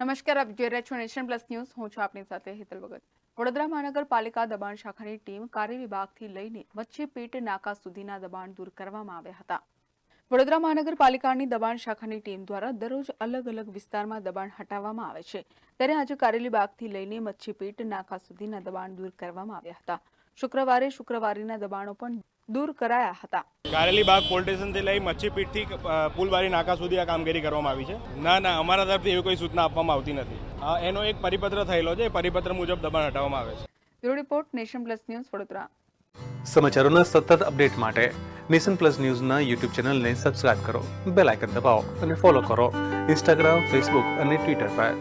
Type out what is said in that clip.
નમસ્કાર, આપ જોઈ રહ્યા છો નેશન પ્લસ ન્યૂઝ. હું છું આપની સાથે હેતલ ભગત. વડોદરા મહાનગરપાલિકા દબાણ શાખાની ટીમ કાર્ય વિભાગથી લઈને મચ્છીપીટ નાકા સુધીના દબાણ દૂર કરવામાં આવ્યા હતા. વડોદરા મહાનગરપાલિકાની દબાણ શાખાની ટીમ દ્વારા દરરોજ અલગ અલગ વિસ્તારમાં દબાણ હટાવવામાં આવે છે. ત્યારે આજે કારેલી બાગથી લઈને મચ્છીપેટ નાકા સુધીના દબાણ દૂર કરવામાં આવ્યા હતા. શુક્રવારે શુક્રવારીના દબાણો પણ દૂર કરાયા હતા. કારેલી બાગ પોલીસ સ્ટેશનથી લઈ મચ્છીપીઠથી પુલબારી નાકા સુધી આ કામગીરી કરવામાં આવી છે. ના ના અમારા તરફથી એવી કોઈ સૂચના આપવામાં આવતી નથી. એનો એક પરિપત્ર થયેલો છે એ પરિપત્ર મુજબ દબાણ હટાવવામાં આવે છે. Bureau report Nation Plus News Vadodara. સમાચારોના સતત અપડેટ માટે નેશન પ્લસ ન્યૂઝના યુટ્યુબ ચેનલને સબસ્ક્રાઇબ કરો બેલ આઇકન દબાવો અને ફોલો કરો ઇન્સ્ટાગ્રામ ફેસબુક અને ટ્વિટર પર.